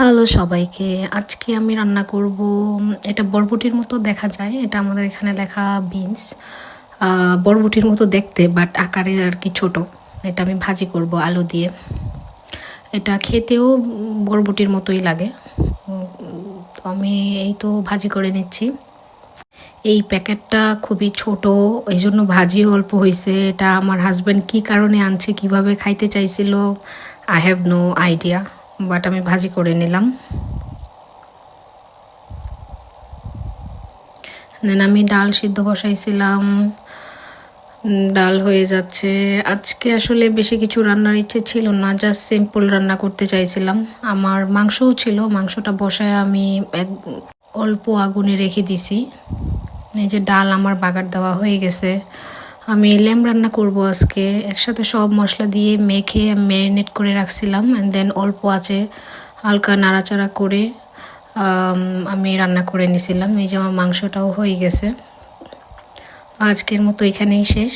Hello সবাইকে, আজকে আমি রান্না করব, এটা বরবটির মতো দেখা যায়, এটা আমাদের এখানে লেখা বিনস বরবটির মতো দেখতে বাট আকারে আর কি ছোট। এটা আমি ভাজি করব আলু দিয়ে। এটা খেতেও বরবটির মতোই লাগে। আমি এই তো ভাজি করে নিচ্ছি। এই প্যাকেটটা খুবই ছোট এই জন্য ভাজিও অল্প হয়েছে এটা আমার হাজব্যান্ড কি কারণে আনছে, কীভাবে খাইতে চাইছিল I have no idea but আমি ভাজি করে নিলাম। দেন আমি ডাল সিদ্ধ বসাইছিলাম। ডাল হয়ে যাচ্ছে। আজকে আসলে বেশি কিছু রান্নার ইচ্ছে ছিল না জাস্ট সিম্পল রান্না করতে চাইছিলাম। আমার মাংসও ছিল, মাংসটা বসায় আমি এক অল্প আগুনে রেখে দিছি। এই যে ডাল আমার বাগার দেওয়া হয়ে গেছে। আমি ল্যাম রান্না করব আজকে। একসাথে সব মশলা দিয়ে মেখে ম্যারিনেট করে রাখছিলাম অ্যান্ড দেন অল্প আছে হালকা নাড়াচাড়া করে আমি রান্না করে নিছিলাম। এই যে আমার মাংসটাও হয়ে গেছে। আজকের মতো এখানেই শেষ।